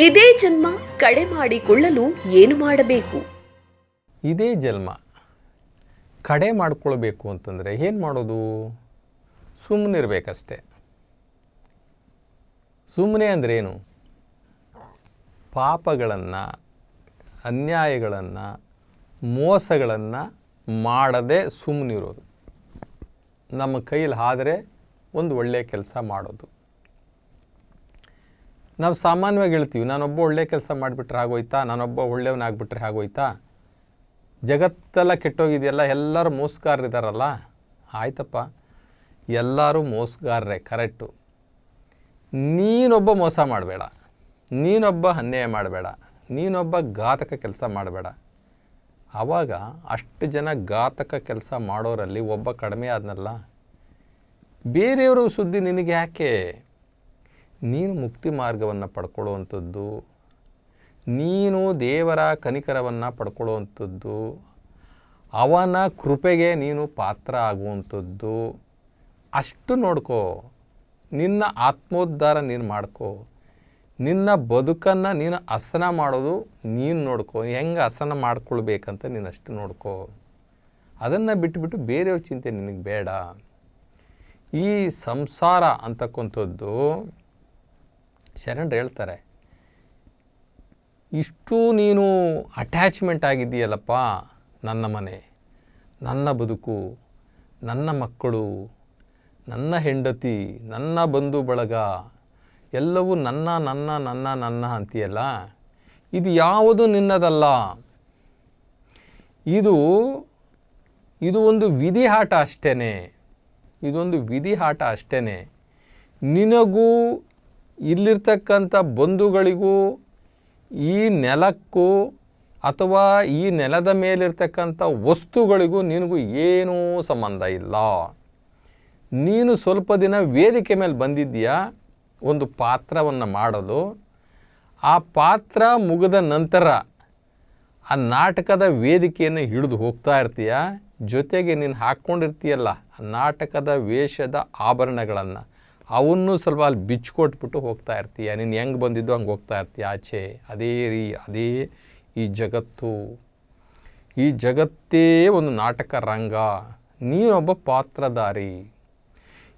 ಇದೇ ಜನ್ಮ ಕಡೆ ಮಾಡಿಕೊಳ್ಳಲು ಏನು ಮಾಡಬೇಕು? ಇದೇ ಜನ್ಮ ಕಡೆ ಮಾಡಿಕೊಳ್ಬೇಕು ಅಂತಂದರೆ ಏನು ಮಾಡೋದು? ಸುಮ್ಮನಿರ್ಬೇಕಷ್ಟೆ ಸುಮ್ಮನೆ ಅಂದ್ರೇನು ಪಾಪಗಳನ್ನು, ಅನ್ಯಾಯಗಳನ್ನು, ಮೋಸಗಳನ್ನು ಮಾಡದೆ ಸುಮ್ಮನಿರೋದು ನಮ್ಮ ಕೈಯಲ್ಲಿ ಆದರೆ ಒಂದು ಒಳ್ಳೆಯ ಕೆಲಸ ಮಾಡೋದು. ನಾವು ಸಾಮಾನ್ಯವಾಗಿ ಹೇಳ್ತೀವಿ, ನಾನೊಬ್ಬ ಒಳ್ಳೆ ಕೆಲಸ ಮಾಡಿಬಿಟ್ರೆ ಆಗೋಯ್ತಾ, ನಾನೊಬ್ಬ ಒಳ್ಳೆಯವನಾಗ್ಬಿಟ್ರೆ ಆಗೋಯ್ತಾ? ಜಗತ್ತೆಲ್ಲ ಕೆಟ್ಟೋಗಿದೆಯಲ್ಲ, ಎಲ್ಲರೂ ಮೋಸಗಾರರಿದ್ದಾರಲ್ಲ ಆಯ್ತಪ್ಪ. ಎಲ್ಲರೂ ಮೋಸಗಾರರೇ, ಕರೆಕ್ಟು. ನೀನೊಬ್ಬ ಮೋಸ ಮಾಡಬೇಡ. ನೀನೊಬ್ಬ ಅನ್ಯಾಯ ಮಾಡಬೇಡ. ನೀನೊಬ್ಬ ಘಾತಕ ಕೆಲಸ ಮಾಡಬೇಡ. ಆವಾಗ ಅಷ್ಟು ಜನ ಘಾತಕ ಕೆಲಸ ಮಾಡೋರಲ್ಲಿ ಒಬ್ಬ ಕಡಿಮೆ ಆದನಲ್ಲ? ಬೇರೆಯವರು ಸುದ್ದಿ ನಿನಗೆ ಯಾಕೆ ನೀನು ಮುಕ್ತಿ ಮಾರ್ಗವನ್ನು ಪಡ್ಕೊಳ್ಳುವಂಥದ್ದು, ನೀನು ದೇವರ ಕನಿಕರವನ್ನು ಪಡ್ಕೊಳ್ಳುವಂಥದ್ದು, ಅವನ ಕೃಪೆಗೆ ನೀನು ಪಾತ್ರ ಆಗುವಂಥದ್ದು. ಅಷ್ಟು ನೋಡ್ಕೋ, ನಿನ್ನ ಆತ್ಮೋದ್ಧಾರ ನೀನು ಮಾಡ್ಕೋ, ನಿನ್ನ ಬದುಕನ್ನು ನೀನು ಹಸನ ಮಾಡೋದು ನೀನು ನೋಡ್ಕೋ, ಹೆಂಗೆ ಹಸನ ಮಾಡ್ಕೊಳ್ಬೇಕಂತ ನೀನು ಅಷ್ಟು ನೋಡ್ಕೋ. ಅದನ್ನು ಬಿಟ್ಟುಬಿಟ್ಟು ಬೇರೆಯವ್ರ ಚಿಂತೆ ನಿನಗೆ ಬೇಡ. ಈ ಸಂಸಾರ ಅಂತಕ್ಕಂಥದ್ದು ಶರಣರು ಹೇಳ್ತಾರೆ, ಇಷ್ಟು ನೀನು ಅಟ್ಯಾಚ್ಮೆಂಟ್ ಆಗಿದೆಯಲ್ಲಪ್ಪ ನನ್ನ ಮನೆ, ನನ್ನ ಬದುಕು, ನನ್ನ ಮಕ್ಕಳು, ನನ್ನ ಹೆಂಡತಿ, ನನ್ನ ಬಂಧು ಬಳಗ, ಎಲ್ಲವೂ ನನ್ನ ನನ್ನ ನನ್ನ ನನ್ನ ಅಂತೀಯಲ್ಲ? ಇದು ಯಾವುದು ನಿನ್ನದಲ್ಲ? ಇದು ಇದು ಒಂದು ವಿಧಿ ಆಟ ಅಷ್ಟೇ ಇದೊಂದು ವಿಧಿ ಆಟ ಅಷ್ಟೇ ನಿನಗೂ ಇಲ್ಲಿರ್ತಕ್ಕಂಥ ಬಂಧುಗಳಿಗೂ ಈ ನೆಲಕ್ಕೂ ಅಥವಾ ಈ ನೆಲದ ಮೇಲಿರ್ತಕ್ಕಂಥ ವಸ್ತುಗಳಿಗೂ ನಿನಗೂ ಏನೂ ಸಂಬಂಧ ಇಲ್ಲ. ನೀನು ಸ್ವಲ್ಪ ದಿನ ವೇದಿಕೆ ಮೇಲೆ ಬಂದಿದ್ದೀಯಾ? ಒಂದು ಪಾತ್ರವನ್ನು ಮಾಡಲು. ಆ ಪಾತ್ರ ಮುಗಿದ ನಂತರ ಆ ನಾಟಕದ ವೇದಿಕೆಯನ್ನು ಹಿಡಿದು ಹೋಗ್ತಾ ಇರ್ತೀಯ? ಜೊತೆಗೆ ನೀನು ಹಾಕ್ಕೊಂಡಿರ್ತೀಯಲ್ಲ, ಆ ನಾಟಕದ ವೇಷದ ಆಭರಣಗಳನ್ನು. ಅವನ್ನು ಸ್ವಲ್ಪ ಅಲ್ಲಿ ಬಿಚ್ಕೊಟ್ಬಿಟ್ಟು ಹೋಗ್ತಾ ಇರ್ತೀಯ. ನೀನು ಹೆಂಗೆ ಬಂದಿದ್ದು ಹಂಗೆ ಹೋಗ್ತಾ ಇರ್ತೀಯ ಆಚೆ. ಅದೇ ರೀ, ಅದೇ ಈ ಜಗತ್ತು. ಈ ಜಗತ್ತೇ ಒಂದು ನಾಟಕ ರಂಗ. ನೀನೊಬ್ಬ ಪಾತ್ರಧಾರಿ.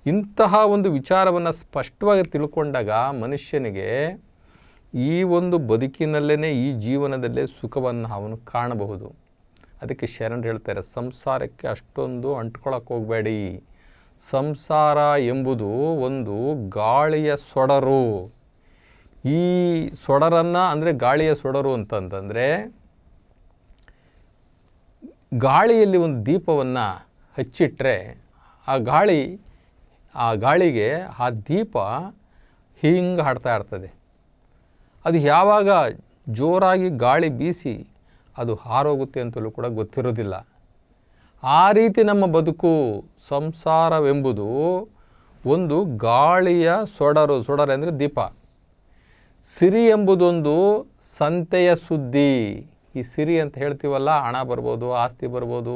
ಇಂತಹ ಒಂದು ವಿಚಾರವನ್ನು ಸ್ಪಷ್ಟವಾಗಿ ತಿಳ್ಕೊಂಡಾಗ ಮನುಷ್ಯನಿಗೆ ಈ ಒಂದು ಬದುಕಿನಲ್ಲೇ ಈ ಜೀವನದಲ್ಲೇ ಸುಖವನ್ನು ಅವನು ಕಾಣಬಹುದು. ಅದಕ್ಕೆ ಶರಣರು ಹೇಳ್ತಾರೆ ಸಂಸಾರಕ್ಕೆ ಅಷ್ಟೊಂದು ಅಂಟ್ಕೊಳಕ್ಕೆ ಹೋಗಬೇಡಿ. ಸಂಸಾರ ಎಂಬುದು ಒಂದು ಗಾಳಿಯ ಸೊಡರು. ಈ ಸೊಡರನ್ನು ಅಂದರೆ ಗಾಳಿಯ ಸೊಡರು ಅಂತಂತಂದರೆ ಗಾಳಿಯಲ್ಲಿ ಒಂದು ದೀಪವನ್ನು ಹಚ್ಚಿಟ್ರೆ ಆ ಗಾಳಿ, ಆ ಗಾಳಿಗೆ ಆ ದೀಪ ಹಿಂಗೆ ಹಾಡ್ತಾ ಇರ್ತದೆ. ಅದು ಯಾವಾಗ ಜೋರಾಗಿ ಗಾಳಿ ಬೀಸಿ ಅದು ಹಾರೋಗುತ್ತೆ ಅಂತಲೂ ಕೂಡ ಗೊತ್ತಿರೋದಿಲ್ಲ. ಆ ರೀತಿ ನಮ್ಮ ಬದುಕು ಸಂಸಾರವೆಂಬುದು ಒಂದು ಗಾಳಿಯ ಸೊಡರು ಸೊಡರು ಅಂದರೆ ದೀಪ. ಸಿರಿ ಎಂಬುದೊಂದು ಸಂತೆಯ ಸುದ್ದಿ. ಈ ಸಿರಿ ಅಂತ ಹೇಳ್ತೀವಲ್ಲ, ಹಣ ಬರ್ಬೋದು, ಆಸ್ತಿ ಬರ್ಬೋದು,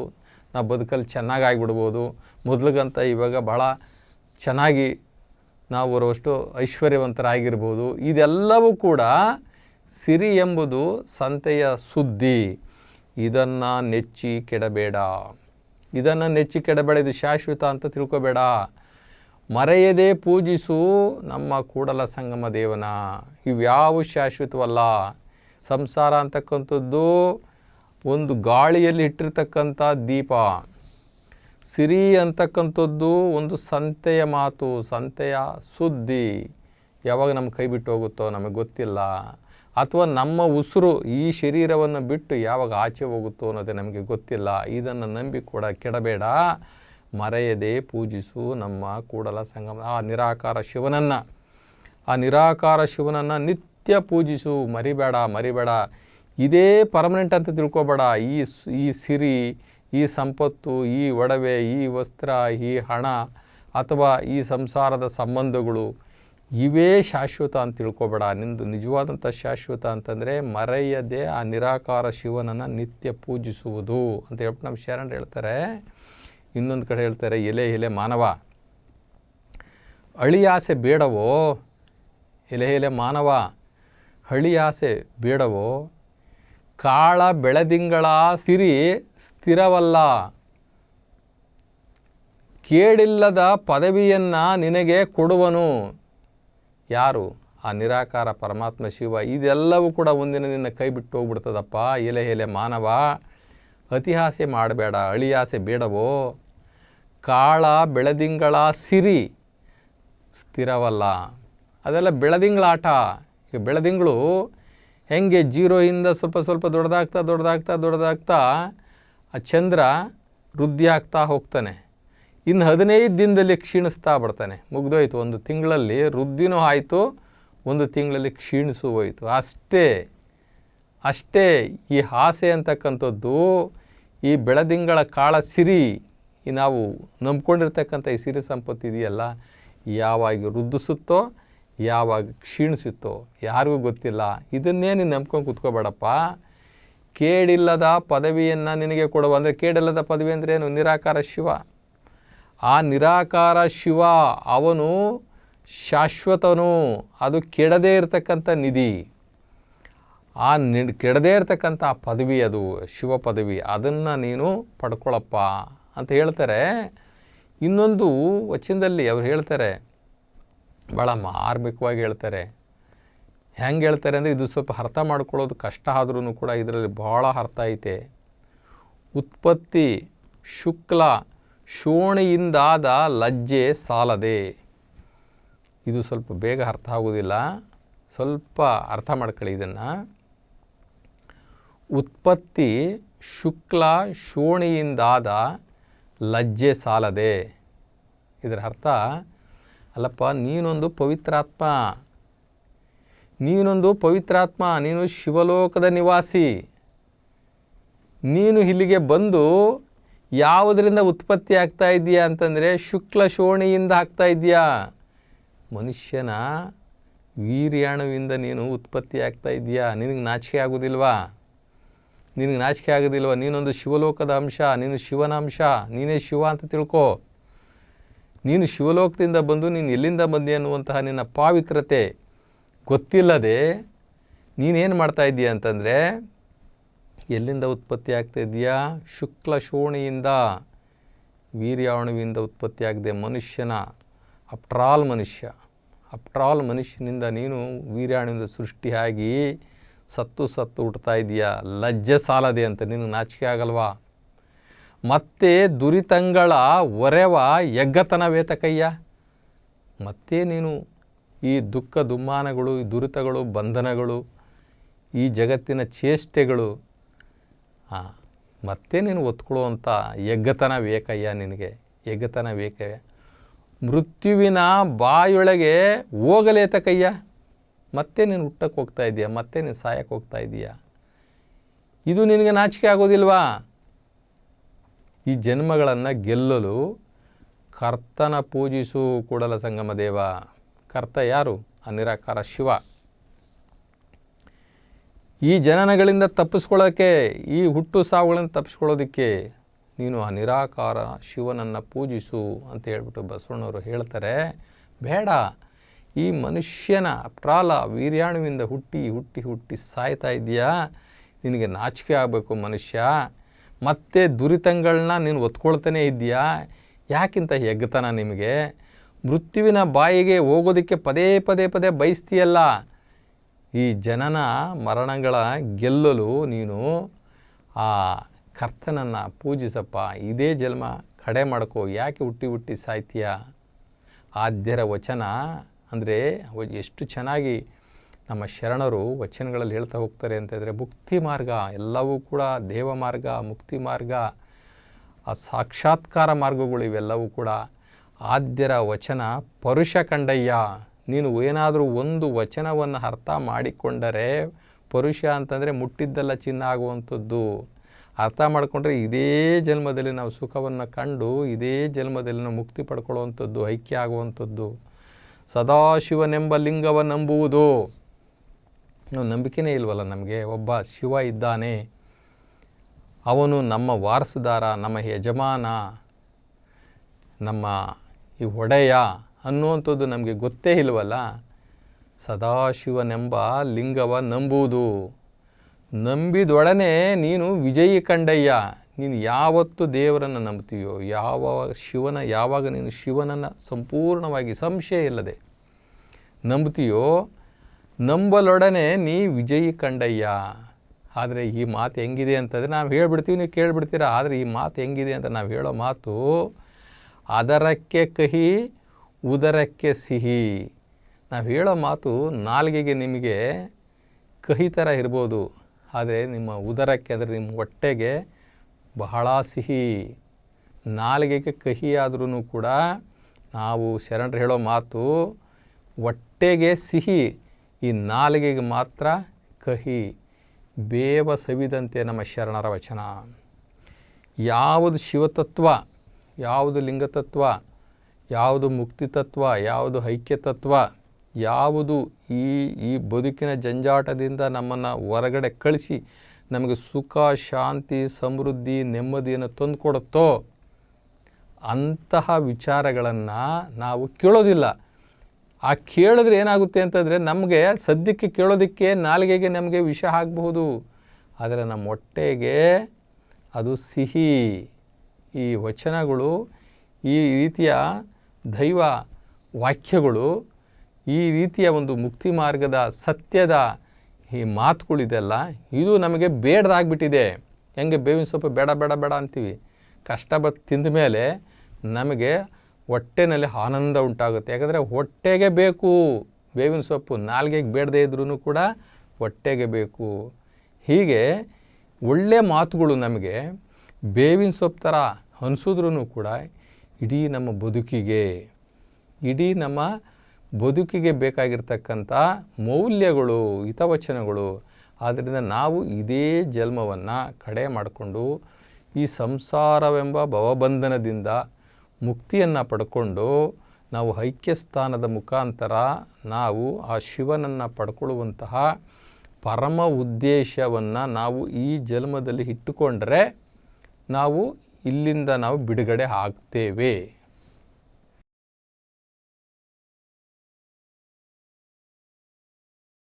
ನಾವು ಬದುಕಲ್ಲಿ ಚೆನ್ನಾಗಿ ಆಗಿಬಿಡ್ಬೋದು. ಮೊದಲಿಗಂತ ಇವಾಗ ಭಾಳ ಚೆನ್ನಾಗಿ ನಾವು ಬರುವಷ್ಟು ಐಶ್ವರ್ಯವಂತರಾಗಿರ್ಬೋದು. ಇದೆಲ್ಲವೂ ಕೂಡ ಸಿರಿ ಎಂಬುದು ಸಂತೆಯ ಸುದ್ದಿ. ಇದನ್ನು ನೆಚ್ಚಿ ಕೆಡಬೇಡ. ಇದನ್ನು ನೆಚ್ಚಿ ಕೆಡಬೇಡ ಇದು ಶಾಶ್ವತ ಅಂತ ತಿಳ್ಕೊಬೇಡ. ಮರೆಯದೇ ಪೂಜಿಸು ನಮ್ಮ ಕೂಡಲ ಸಂಗಮ ದೇವನ. ಇವ್ಯಾವು ಶಾಶ್ವತವಲ್ಲ. ಸಂಸಾರ ಅಂತಕ್ಕಂಥದ್ದು ಒಂದು ಗಾಳಿಯಲ್ಲಿ ಇಟ್ಟಿರ್ತಕ್ಕಂಥ ದೀಪ. ಸಿರಿ ಅಂತಕ್ಕಂಥದ್ದು ಒಂದು ಸಂತೆಯ ಮಾತು, ಸಂತೆಯ ಸುದ್ದಿ. ಯಾವಾಗ ನಮ್ಮ ಕೈ ಬಿಟ್ಟು ಹೋಗುತ್ತೋ ನಮಗೆ ಗೊತ್ತಿಲ್ಲ. ಅಥವಾ ನಮ್ಮ ಉಸಿರು ಈ ಶರೀರವನ್ನು ಬಿಟ್ಟು ಯಾವಾಗ ಆಚೆ ಹೋಗುತ್ತೋ ಅನ್ನೋದೇ ನಮಗೆ ಗೊತ್ತಿಲ್ಲ. ಇದನ್ನು ನಂಬಿ ಕೂಡ ಕೆಡಬೇಡ. ಮರೆಯದೆ ಪೂಜಿಸು ನಮ್ಮ ಕೂಡಲ ಸಂಗಮ. ಆ ನಿರಾಕಾರ ಶಿವನನ್ನು. ಆ ನಿರಾಕಾರ ಶಿವನನ್ನು ನಿತ್ಯ ಪೂಜಿಸು. ಮರಿಬೇಡ ಮರಿಬೇಡ. ಇದೇ ಪರ್ಮನೆಂಟ್ ಅಂತ ತಿಳ್ಕೊಬೇಡ. ಈ ಈ ಸಿರಿ, ಈ ಸಂಪತ್ತು, ಈ ಒಡವೆ, ಈ ವಸ್ತ್ರ, ಈ ಹಣ ಅಥವಾ ಈ ಸಂಸಾರದ ಸಂಬಂಧಗಳು ಇವೇ ಶಾಶ್ವತ ಅಂತ ತಿಳ್ಕೊಬೇಡ. ನಿಂದು ನಿಜವಾದಂಥ ಶಾಶ್ವತ ಅಂತಂದರೆ ಮರೆಯದೆ ಆ ನಿರಾಕಾರ ಶಿವನನ್ನು ನಿತ್ಯ ಪೂಜಿಸುವುದು ಅಂತ ಹೇಳ್ಬಿಟ್ಟು ನಮ್ಮ ಶರಣರು ಹೇಳ್ತಾರೆ. ಇನ್ನೊಂದು ಕಡೆ ಹೇಳ್ತಾರೆ, ಎಲೆ ಎಲೆ, ಮಾನವ. ಅಳಿಯಾಸೆ ಬೇಡವೋ? ಎಲೆ ಎಲೆ, ಮಾನವ. ಹಳಿಯಾಸೆ ಬೇಡವೋ? ಕಾಳ ಬೆಳದಿಂಗಳ ಸಿರಿ ಸ್ಥಿರವಲ್ಲ. ಕೇಳಿಲ್ಲದ ಪದವಿಯನ್ನು ನಿನಗೆ ಕೊಡುವನು. ಯಾರು? ಆ ನಿರಾಕಾರ ಪರಮಾತ್ಮ ಶಿವ, ಇದೆಲ್ಲವೂ ಕೂಡ ಒಂದಿನ ನಿನ್ನ ಕೈ ಬಿಟ್ಟು ಹೋಗ್ಬಿಡ್ತದಪ್ಪ. ಎಲೆ ಎಲೆ, ಮಾನವ. ಅತಿಹಾಸೆ ಮಾಡಬೇಡ, ಅಳಿಯಾಸೆ ಬೇಡವೋ? ಕಾಳ, ಬೆಳದಿಂಗಳ ಸಿರಿ ಸ್ಥಿರವಲ್ಲ. ಅದೆಲ್ಲ ಬೆಳದಿಂಗಳ ಆಟ. ಈಗ ಬೆಳದಿಂಗಳು ಹೆಂಗೆ ಜೀರೋಯಿಂದ ಸ್ವಲ್ಪ ಸ್ವಲ್ಪ ದೊಡ್ಡದಾಗ್ತಾ ದೊಡ್ಡದಾಗ್ತಾ ದೊಡ್ಡದಾಗ್ತಾ ಆ ಚಂದ್ರ ವೃದ್ಧಿ ಆಗ್ತಾ ಹೋಗ್ತಾನೆ. ಇನ್ನು ಹದಿನೈದು ದಿನದಲ್ಲಿ ಕ್ಷೀಣಿಸ್ತಾ ಬರ್ತಾನೆ ಮುಗ್ದೋಯ್ತು. ಒಂದು ತಿಂಗಳಲ್ಲಿ ವೃದ್ಧಿನೂ ಆಯಿತು, ಒಂದು ತಿಂಗಳಲ್ಲಿ ಕ್ಷೀಣಿಸು ಹೋಯಿತು. ಅಷ್ಟೇ ಅಷ್ಟೇ ಈ ಆಸೆ ಅಂತಕ್ಕಂಥದ್ದು, ಈ ಬೆಳದಿಂಗಳ ಕಾಳ ಸಿರಿ ನಾವು ನಂಬ್ಕೊಂಡಿರ್ತಕ್ಕಂಥ ಈ ಸಿರಿ ಸಂಪತ್ತು ಇದೆಯಲ್ಲ, ಯಾವಾಗ ವೃದ್ಧಿಸುತ್ತೋ ಯಾವಾಗ ಕ್ಷೀಣಿಸುತ್ತೋ, ಯಾರಿಗೂ ಗೊತ್ತಿಲ್ಲ. ಇದನ್ನೇ ನೀನು ನಂಬ್ಕೊಂಡು ಕೂತ್ಕೋಬೇಡಪ್ಪ. ಕೇಡಿಲ್ಲದ ಪದವಿಯನ್ನು ನಿನಗೆ ಕೊಡುವ ಅಂದರೆ ಕೇಡಿಲ್ಲದ ಪದವಿ ಅಂದರೆ ಏನು? ನಿರಾಕಾರ ಶಿವ. ಆ ನಿರಾಕಾರ ಶಿವ ಅವನು ಶಾಶ್ವತನು, ಅದು ಕೆಡದೇ ಇರತಕ್ಕಂಥ ನಿಧಿ. ಆ ನಿ, ಕೆಡದೇ ಇರತಕ್ಕಂಥ ಪದವಿ ಅದು, ಶಿವ ಪದವಿ, ಅದನ್ನು ನೀನು ಪಡ್ಕೊಳಪ್ಪ ಅಂತ ಹೇಳ್ತಾರೆ. ಇನ್ನೊಂದು ವಚನದಲ್ಲಿ ಅವ್ರು ಹೇಳ್ತಾರೆ ಭಾಳ ಮಾರ್ಮಿಕವಾಗಿ ಹೇಳ್ತಾರೆ. ಹೆಂಗೆ ಹೇಳ್ತಾರೆ ಅಂದರೆ ಇದು ಸ್ವಲ್ಪ ಅರ್ಥ ಮಾಡ್ಕೊಳ್ಳೋದು ಕಷ್ಟ ಆದ್ರೂ ಕೂಡ ಇದರಲ್ಲಿ ಭಾಳ ಅರ್ಥ ಐತೆ. ಉತ್ಪತ್ತಿ, ಶುಕ್ಲ ಶೋಣಿಯಿಂದಾದ ಲಜ್ಜೆ ಸಾಲದೆ. ಇದು ಸ್ವಲ್ಪ ಬೇಗ ಅರ್ಥ ಆಗೋದಿಲ್ಲ. ಸ್ವಲ್ಪ ಅರ್ಥ ಮಾಡ್ಕೊಳ್ಳಿ ಇದನ್ನು. ಉತ್ಪತ್ತಿ ಶುಕ್ಲ ಶೋಣಿಯಿಂದಾದ ಲಜ್ಜೆ ಸಾಲದೆ. ಇದರ ಅರ್ಥ, ಅಲ್ಲಪ್ಪ, ನೀನೊಂದು ಪವಿತ್ರಾತ್ಮ. ನೀನೊಂದು ಪವಿತ್ರಾತ್ಮ, ನೀನು ಶಿವಲೋಕದ ನಿವಾಸಿ. ನೀನು ಇಲ್ಲಿಗೆ ಬಂದು ಯಾವುದರಿಂದ ಉತ್ಪತ್ತಿ ಆಗ್ತಾ ಇದೆಯಾ ಅಂತಂದರೆ ಶುಕ್ಲ ಶೋಣಿಯಿಂದ ಆಗ್ತಾ ಇದೆಯಾ? ಮನುಷ್ಯನ ವೀರ್ಯಾಣುವಿಂದ ನೀನು ಉತ್ಪತ್ತಿ ಆಗ್ತಾ ಇದೆಯಾ? ನಿನಗೆ ನಾಚಿಕೆ ಆಗೋದಿಲ್ವಾ? ನಿನಗೆ ನಾಚಿಕೆ ಆಗೋದಿಲ್ವ? ನೀನೊಂದು ಶಿವಲೋಕದ ಅಂಶ, ನೀನು ಶಿವನ ಅಂಶ, ನೀನೇ ಶಿವ ಅಂತ ತಿಳ್ಕೊ. ನೀನು ಶಿವಲೋಕದಿಂದ ಬಂದು ನೀನು ಎಲ್ಲಿಂದ ಬಂದೆ ಅನ್ನುವಂತಹ ನಿನ್ನ ಪಾವಿತ್ರತೆ ಗೊತ್ತಿಲ್ಲದೆ ನೀನೇನು ಮಾಡ್ತಾ ಇದ್ದೀಯ ಅಂತಂದರೆ ಎಲ್ಲಿಂದ ಉತ್ಪತ್ತಿ ಆಗ್ತಾ ಇದೆಯಾ? ಶುಕ್ಲ ಶೋಣಿಯಿಂದ ವೀರ್ಯಾಣುವಿಂದ ಉತ್ಪತ್ತಿ ಆಗದೆ ಮನುಷ್ಯನ, ಅಪ್ಟ್ರಾಲ್ ಮನುಷ್ಯ. ಅಪ್ಟ್ರಾಲ್ ಮನುಷ್ಯನಿಂದ ನೀನು ವೀರ್ಯಾಣುವಿಂದ ಸೃಷ್ಟಿಯಾಗಿ ಸತ್ತು ಸತ್ತು ಹುಟ್ತಾ ಇದೆಯಾ? ಲಜ್ಜೆ ಸಾಲದೆ ಅಂತ ನಿನಗೆ ನಾಚಿಕೆ ಆಗಲ್ವಾ? ಮತ್ತೆ ದುರಿತಂಗಳ ಒರೆವ ಯಗ್ಗತನವೇತಕಯ್ಯ ಮತ್ತೆ ನೀನು ಈ ದುಃಖ ದುಮ್ಮಾನಗಳು, ಈ ದುರಿತಗಳು, ಬಂಧನಗಳು, ಈ ಜಗತ್ತಿನ ಚೇಷ್ಟೆಗಳು ಮತ್ತೆ ನೀನು ಒತ್ಕೊಳ್ಳುವಂಥ ಎಗ್ಗತನ ಬೇಕಯ್ಯ ನಿನಗೆ. ಎಗ್ಗತನ ಬೇಕೇ ಮೃತ್ಯುವಿನ ಬಾಯೊಳಗೆ ಹೋಗಲೇತಕಯ್ಯ ಮತ್ತೆ ನೀನು ಹುಟ್ಟಕ್ಕೆ ಹೋಗ್ತಾ ಇದೀಯ, ಮತ್ತೆ ನೀನು ಸಾಯಕ್ಕೆ ಹೋಗ್ತಾ ಇದೀಯ. ಇದು ನಿನಗೆ ನಾಚಿಕೆ ಆಗೋದಿಲ್ವಾ? ಈ ಜನ್ಮಗಳನ್ನು ಗೆಲ್ಲಲು ಕರ್ತನ ಪೂಜಿಸು ಕೂಡಲ ಸಂಗಮ ದೇವ. ಕರ್ತ ಯಾರು? ಆ ನಿರಾಕಾರ ಶಿವ. ಈ ಜನನಗಳಿಂದ ತಪ್ಪಿಸ್ಕೊಳ್ಳೋಕ್ಕೆ ಈ ಹುಟ್ಟು ಸಾವುಗಳನ್ನು ತಪ್ಪಿಸ್ಕೊಳ್ಳೋದಕ್ಕೆ ನೀನು ಆ ನಿರಾಕಾರ ಶಿವನನ್ನು ಪೂಜಿಸು ಅಂತ ಹೇಳ್ಬಿಟ್ಟು ಬಸವಣ್ಣವರು ಹೇಳ್ತಾರೆ. ಬೇಡ. ಈ ಮನುಷ್ಯನ ಪ್ರಾಲ ವೀರ್ಯಾಣುವಿಂದ ಹುಟ್ಟಿ ಹುಟ್ಟಿ ಹುಟ್ಟಿ ಸಾಯ್ತಾ ಇದೆಯಾ ನಿನಗೆ ನಾಚಿಕೆ ಆಗಬೇಕು ಮನುಷ್ಯ. ಮತ್ತೆ ದುರಿತಗಳನ್ನ ನೀನು ಒತ್ಕೊಳ್ತಾನೆ ಇದೆಯಾ ಯಾಕಿಂತ ಹೆಗ್ಗತನ ನಿಮಗೆ? ಮೃತ್ಯುವಿನ ಬಾಯಿಗೆ ಹೋಗೋದಕ್ಕೆ ಪದೇ ಪದೇ ಪದೇ ಬಯಸ್ತೀಯಲ್ಲ. ಈ ಜನನ ಮರಣಗಳ ಗೆಲ್ಲಲು ನೀನು ಆ ಕರ್ತನನ್ನು ಪೂಜಿಸಪ್ಪ. ಇದೇ ಜನ್ಮ ಕಡೆ ಮಾಡ್ಕೋ. ಯಾಕೆ ಹುಟ್ಟಿ ಹುಟ್ಟಿ ಸಾಯ್ತೀಯ? ಆದ್ಯರ ವಚನ ಅಂದರೆ ಎಷ್ಟು ಚೆನ್ನಾಗಿ ನಮ್ಮ ಶರಣರು ವಚನಗಳಲ್ಲಿ ಹೇಳ್ತಾ ಹೋಗ್ತಾರೆ ಅಂತಂದರೆ ಮುಕ್ತಿ ಮಾರ್ಗ. ಎಲ್ಲವೂ ಕೂಡ ದೇವ ಮಾರ್ಗ, ಮುಕ್ತಿ ಮಾರ್ಗ, ಆ ಸಾಕ್ಷಾತ್ಕಾರ ಮಾರ್ಗಗಳು ಇವೆಲ್ಲವೂ ಕೂಡ. ಆದ್ಯರ ವಚನ ಪರುಷ ಕಂಡಯ್ಯ. ನೀನು ಏನಾದರೂ ಒಂದು ವಚನವನ್ನು ಅರ್ಥ ಮಾಡಿಕೊಂಡರೆ ಪುರುಷ ಅಂತಂದರೆ ಮುಟ್ಟಿದ್ದೆಲ್ಲ ಚಿನ್ನ ಆಗುವಂಥದ್ದು. ಅರ್ಥ ಮಾಡಿಕೊಂಡ್ರೆ ಇದೇ ಜನ್ಮದಲ್ಲಿ ನಾವು ಸುಖವನ್ನು ಕಂಡು ಇದೇ ಜನ್ಮದಲ್ಲಿ ನಾವು ಮುಕ್ತಿ ಪಡ್ಕೊಳ್ಳುವಂಥದ್ದು, ಐಕ್ಯ ಆಗುವಂಥದ್ದು. ಸದಾಶಿವನೆಂಬ ಲಿಂಗವ ನಂಬುವುದು. ನಂಬಿಕೆನೇ ಇಲ್ವಲ್ಲ ನಮಗೆ, ಒಬ್ಬ ಶಿವ ಇದ್ದಾನೆ. ಅವನು ನಮ್ಮ ವಾರಸುದಾರ, ನಮ್ಮ ಯಜಮಾನ, ನಮ್ಮ ಈ ಒಡೆಯ. ಅನ್ನುವಂಥದ್ದು ನಮಗೆ ಗೊತ್ತೇ ಇಲ್ವಲ್ಲ? ಸದಾಶಿವನೆಂಬ ಲಿಂಗವ ನಂಬುವುದು. ನಂಬಿದೊಡನೆ ನೀನು ವಿಜಯಿ ಕಂಡಯ್ಯ. ನೀನು ಯಾವತ್ತು ದೇವರನ್ನು ನಂಬ್ತೀಯೋ ಯಾವ ಶಿವನ, ಯಾವಾಗ ನೀನು ಶಿವನನ್ನು ಸಂಪೂರ್ಣವಾಗಿ ಸಂಶಯ ಇಲ್ಲದೆ ನಂಬ್ತೀಯೋ ನಂಬಲೊಡನೆ ನೀ ವಿಜಯಿ ಕಂಡಯ್ಯ. ಆದರೆ ಈ ಮಾತು ಹೆಂಗಿದೆ ಅಂತಂದರೆ ನಾವು ಹೇಳ್ಬಿಡ್ತೀವಿ, ನೀವು ಕೇಳಿಬಿಡ್ತೀರ? ಆದರೆ ಈ ಮಾತು ಹೆಂಗಿದೆ ಅಂತ ನಾವು ಹೇಳೋ ಮಾತು ಅದರಕ್ಕೆ ಕಹಿ ಉದರಕ್ಕೆ ಸಿಹಿ. ನಾವು ಹೇಳೋ ಮಾತು ನಾಲ್ಗೆಗೆ ನಿಮಗೆ ಕಹಿ ಥರ ಇರ್ಬೋದು. ಆದರೆ ನಿಮ್ಮ ಉದರಕ್ಕೆ ಅಂದರೆ ನಿಮ್ಮ ಹೊಟ್ಟೆಗೆ ಬಹಳ ಸಿಹಿ. ನಾಲಿಗೆಗೆ ಕಹಿ ಆದ್ರೂ ಕೂಡ ನಾವು ಶರಣರು ಹೇಳೋ ಮಾತು ಹೊಟ್ಟೆಗೆ ಸಿಹಿ, ಈ ನಾಲಿಗೆಗೆ ಮಾತ್ರ ಕಹಿ. ಬೇವ ಸವಿದಂತೆ ನಮ್ಮ ಶರಣರ ವಚನ. ಯಾವುದು ಶಿವತತ್ವ, ಯಾವುದು ಲಿಂಗತತ್ವ ಯಾವುದು ಮುಕ್ತಿ ತತ್ವ ಯಾವುದು ಐಕ್ಯ ತತ್ವ ಯಾವುದು ಈ ಈ ಬದುಕಿನ ಜಂಜಾಟದಿಂದ ನಮ್ಮನ್ನು ಹೊರಗಡೆ ಕಳಿಸಿ ನಮಗೆ ಸುಖ, ಶಾಂತಿ, ಸಮೃದ್ಧಿ, ನೆಮ್ಮದಿಯನ್ನು ತಂದುಕೊಡುತ್ತೋ ಅಂತಹ ವಿಚಾರಗಳನ್ನು ನಾವು ಕೇಳೋದಿಲ್ಲ. ಆ ಕೇಳಿದ್ರೆ ಏನಾಗುತ್ತೆ ಅಂತಂದರೆ ನಮಗೆ ಸದ್ಯಕ್ಕೆ ಕೇಳೋದಕ್ಕೆ ನಾಲಿಗೆಗೆ ನಮಗೆ ವಿಷ ಆಗಬಹುದು. ಆದರೆ ನಮ್ಮ ಹೊಟ್ಟೆಗೆ ಅದು ಸಿಹಿ. ಈ ವಚನಗಳು ಈ ರೀತಿಯ ದೈವ ವಾಕ್ಯಗಳು ಈ ರೀತಿಯ ಒಂದು ಮುಕ್ತಿ ಮಾರ್ಗದ ಸತ್ಯದ ಈ ಮಾತುಗಳಿದೆಲ್ಲ ಇದು ನಮಗೆ ಬೇಡದಾಗ್ಬಿಟ್ಟಿದೆ. ಹೆಂಗೆ ಬೇವಿನ ಸೊಪ್ಪು ಬೇಡ ಬೇಡ ಬೇಡ ಅಂತೀವಿ. ಕಷ್ಟಪಟ್ಟು ತಿಂದ ಮೇಲೆ ನಮಗೆ ಹೊಟ್ಟೆನಲ್ಲಿ ಆನಂದ ಉಂಟಾಗುತ್ತೆ. ಯಾಕಂದರೆ ಹೊಟ್ಟೆಗೆ ಬೇಕು. ಬೇವಿನ ಸೊಪ್ಪು ನಾಲ್ಗೆಗೆ ಬೇಡದೇ ಇದ್ರೂ ಕೂಡ ಹೊಟ್ಟೆಗೆ ಬೇಕು. ಹೀಗೆ ಒಳ್ಳೆಯ ಮಾತುಗಳು ನಮಗೆ ಬೇವಿನ ಸೊಪ್ಪು ಥರ ಅನಿಸಿದ್ರೂ ಕೂಡ ಇಡೀ ನಮ್ಮ ಬದುಕಿಗೆ, ಇಡೀ ನಮ್ಮ ಬದುಕಿಗೆ ಬೇಕಾಗಿರ್ತಕ್ಕಂಥ ಮೌಲ್ಯಗಳು, ಹಿತವಚನಗಳು ಆದ್ದರಿಂದ ನಾವು ಇದೇ ಜನ್ಮವನ್ನು ಕಡೆ ಮಾಡಿಕೊಂಡು, ಈ ಸಂಸಾರವೆಂಬ ಭವಬಂಧನದಿಂದ ಮುಕ್ತಿಯನ್ನು ಪಡ್ಕೊಂಡು, ನಾವು ಐಕ್ಯ ಸ್ಥಾನದ ಮುಖಾಂತರ ನಾವು ಆ ಶಿವನನ್ನು ಪಡ್ಕೊಳ್ಳುವಂತಹ ಪರಮ ಉದ್ದೇಶವನ್ನು ನಾವು ಈ ಜನ್ಮದಲ್ಲಿ ಇಟ್ಟುಕೊಂಡ್ರೆ, ನಾವು ಇಲ್ಲಿಂದ ನಾವು ಬಿಡುಗಡೆ ಆಗ್ತೇವೆ.